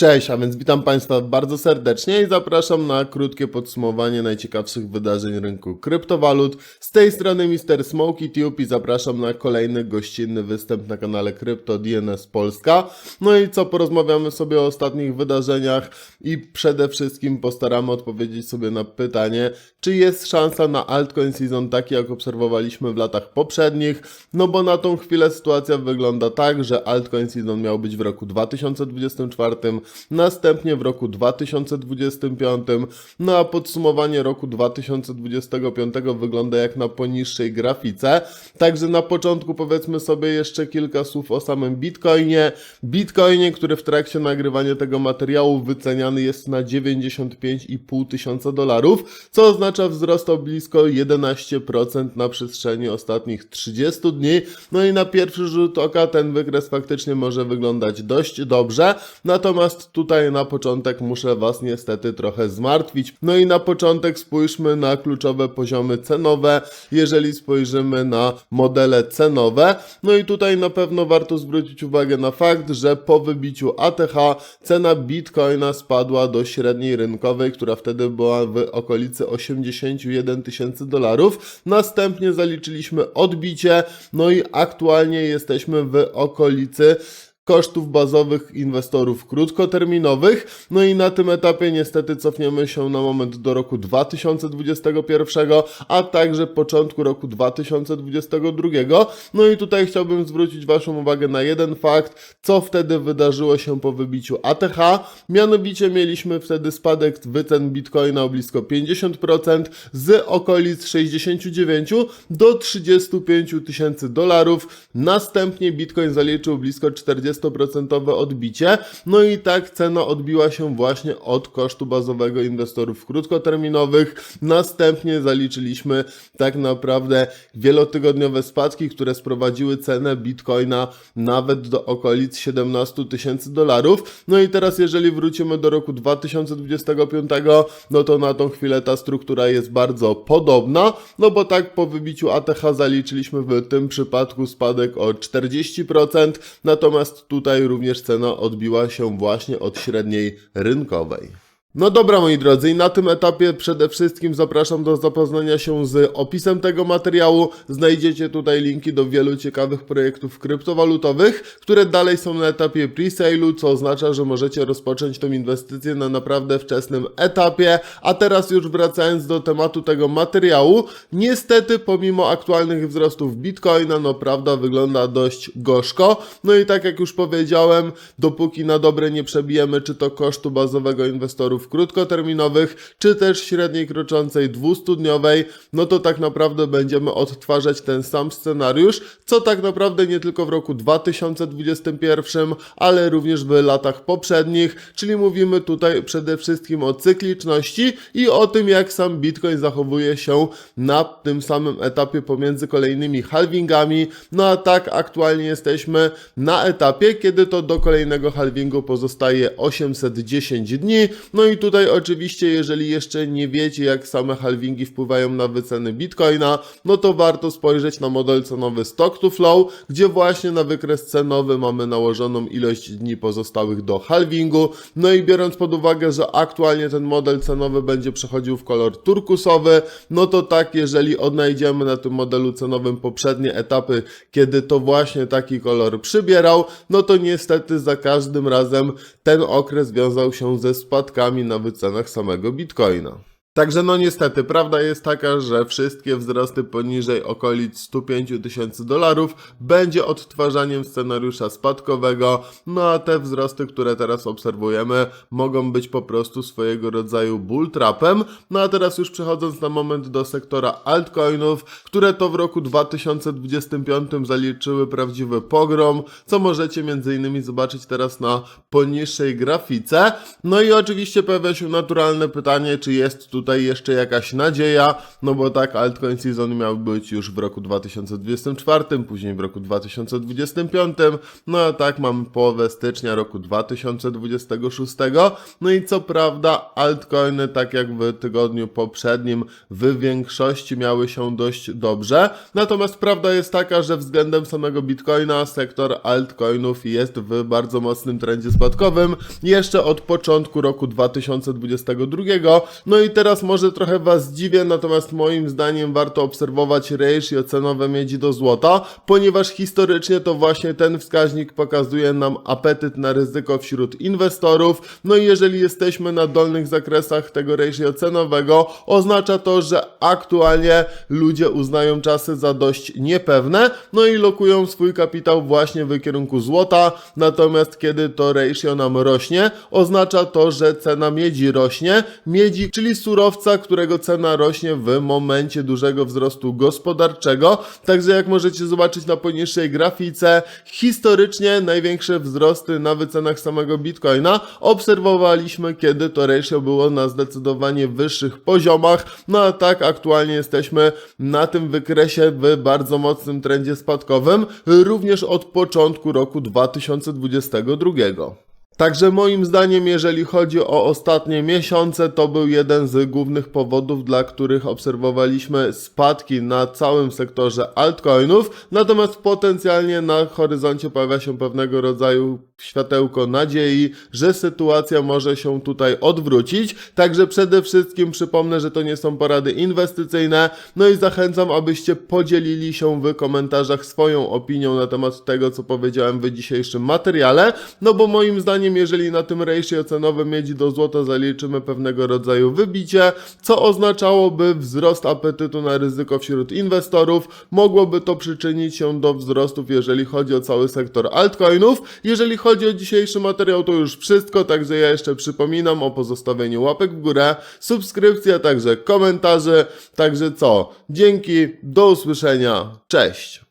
Cześć, a więc witam Państwa bardzo serdecznie i zapraszam na krótkie podsumowanie najciekawszych wydarzeń rynku kryptowalut. Z tej strony Mr. Smoky Tube i zapraszam na kolejny gościnny występ na kanale Krypto DNS Polska. No i co, porozmawiamy sobie o ostatnich wydarzeniach i przede wszystkim postaramy odpowiedzieć sobie na pytanie, czy jest szansa na altcoin season taki jak obserwowaliśmy w latach poprzednich, no bo na tą chwilę sytuacja wygląda tak, że altcoin season miał być w roku 2024, następnie w roku 2025, no a podsumowanie roku 2025 wygląda jak na poniższej grafice. Także na początku powiedzmy sobie jeszcze kilka słów o samym Bitcoinie. Bitcoinie, który w trakcie nagrywania tego materiału wyceniany jest na 95,5 tysiąca dolarów, co oznacza wzrost o blisko 11% na przestrzeni ostatnich 30 dni. No i na pierwszy rzut oka ten wykres faktycznie może wyglądać dość dobrze, natomiast tutaj na początek muszę Was niestety trochę zmartwić. No i na początek spójrzmy na kluczowe poziomy cenowe, jeżeli spojrzymy na modele cenowe. No i tutaj na pewno warto zwrócić uwagę na fakt, że po wybiciu ATH cena Bitcoina spadła do średniej rynkowej, która wtedy była w okolicy 81 tysięcy dolarów. Następnie zaliczyliśmy odbicie, no i aktualnie jesteśmy w okolicy kosztów bazowych inwestorów krótkoterminowych. No i na tym etapie niestety cofniemy się na moment do roku 2021, a także początku roku 2022. No i tutaj chciałbym zwrócić Waszą uwagę na jeden fakt, co wtedy wydarzyło się po wybiciu ATH. Mianowicie mieliśmy wtedy spadek wycen Bitcoina o blisko 50% z okolic 69 do 35 tysięcy dolarów. Następnie Bitcoin zaliczył blisko 40% odbicie. No i tak cena odbiła się właśnie od kosztu bazowego inwestorów krótkoterminowych. Następnie zaliczyliśmy tak naprawdę wielotygodniowe spadki, które sprowadziły cenę Bitcoina nawet do okolic 17 tysięcy dolarów. No i teraz jeżeli wrócimy do roku 2025, no to na tą chwilę ta struktura jest bardzo podobna, no bo tak po wybiciu ATH zaliczyliśmy w tym przypadku spadek o 40%, natomiast tutaj również cena odbiła się właśnie od średniej rynkowej. No dobra moi drodzy i na tym etapie przede wszystkim zapraszam do zapoznania się z opisem tego materiału. Znajdziecie tutaj linki do wielu ciekawych projektów kryptowalutowych, które dalej są na etapie pre-sale'u, co oznacza, że możecie rozpocząć tą inwestycję na naprawdę wczesnym etapie. A teraz już wracając do tematu tego materiału, niestety pomimo aktualnych wzrostów Bitcoina, no prawda wygląda dość gorzko. No i tak jak już powiedziałem, dopóki na dobre nie przebijemy czy to kosztu bazowego inwestorów krótkoterminowych, czy też średniej kroczącej 200-dniowej, no to tak naprawdę będziemy odtwarzać ten sam scenariusz, co tak naprawdę nie tylko w roku 2021, ale również w latach poprzednich, czyli mówimy tutaj przede wszystkim o cykliczności i o tym, jak sam Bitcoin zachowuje się na tym samym etapie pomiędzy kolejnymi halvingami. No a tak aktualnie jesteśmy na etapie, kiedy to do kolejnego halvingu pozostaje 810 dni. No i tutaj oczywiście, jeżeli jeszcze nie wiecie, jak same halvingi wpływają na wyceny Bitcoina, no to warto spojrzeć na model cenowy Stock to Flow, gdzie właśnie na wykres cenowy mamy nałożoną ilość dni pozostałych do halvingu. No i biorąc pod uwagę, że aktualnie ten model cenowy będzie przechodził w kolor turkusowy, no to tak, jeżeli odnajdziemy na tym modelu cenowym poprzednie etapy, kiedy to właśnie taki kolor przybierał, no to niestety za każdym razem ten okres wiązał się ze spadkami na wycenach samego Bitcoina. Także no niestety, prawda jest taka, że wszystkie wzrosty poniżej okolic 105 tysięcy dolarów będzie odtwarzaniem scenariusza spadkowego, no a te wzrosty, które teraz obserwujemy, mogą być po prostu swojego rodzaju bull trapem. No a teraz już przechodząc na moment do sektora altcoinów, które to w roku 2025 zaliczyły prawdziwy pogrom, co możecie między innymi zobaczyć teraz na poniższej grafice. No i oczywiście pojawia się naturalne pytanie, czy jest tutaj tutaj jeszcze jakaś nadzieja, no bo tak, altcoin season miał być już w roku 2024, później w roku 2025, no a tak mamy połowę stycznia roku 2026, no i co prawda altcoiny, tak jak w tygodniu poprzednim, w większości miały się dość dobrze, natomiast prawda jest taka, że względem samego bitcoina sektor altcoinów jest w bardzo mocnym trendzie spadkowym, jeszcze od początku roku 2022, no i teraz może trochę Was zdziwię, natomiast moim zdaniem warto obserwować ratio cenowe miedzi do złota, ponieważ historycznie to właśnie ten wskaźnik pokazuje nam apetyt na ryzyko wśród inwestorów, no i jeżeli jesteśmy na dolnych zakresach tego ratio cenowego, oznacza to, że aktualnie ludzie uznają czasy za dość niepewne, no i lokują swój kapitał właśnie w kierunku złota, natomiast kiedy to ratio nam rośnie, oznacza to, że cena miedzi rośnie, miedzi, czyli surowca, którego cena rośnie w momencie dużego wzrostu gospodarczego, także jak możecie zobaczyć na poniższej grafice, historycznie największe wzrosty na wycenach samego Bitcoina obserwowaliśmy, kiedy to ratio było na zdecydowanie wyższych poziomach, no a tak aktualnie jesteśmy na tym wykresie w bardzo mocnym trendzie spadkowym, również od początku roku 2022. Także moim zdaniem, jeżeli chodzi o ostatnie miesiące, to był jeden z głównych powodów, dla których obserwowaliśmy spadki na całym sektorze altcoinów, natomiast potencjalnie na horyzoncie pojawia się pewnego rodzaju światełko nadziei, że sytuacja może się tutaj odwrócić. Także przede wszystkim przypomnę, że to nie są porady inwestycyjne, no i zachęcam, abyście podzielili się w komentarzach swoją opinią na temat tego, co powiedziałem w dzisiejszym materiale, no bo moim zdaniem, jeżeli na tym ratio cenowym miedzi do złota zaliczymy pewnego rodzaju wybicie, co oznaczałoby wzrost apetytu na ryzyko wśród inwestorów, mogłoby to przyczynić się do wzrostów, jeżeli chodzi o cały sektor altcoinów. Jeżeli chodzi o dzisiejszy materiał, to już wszystko, także ja jeszcze przypominam o pozostawieniu łapek w górę, subskrypcji, a także komentarzy. Także co? Dzięki, do usłyszenia, cześć!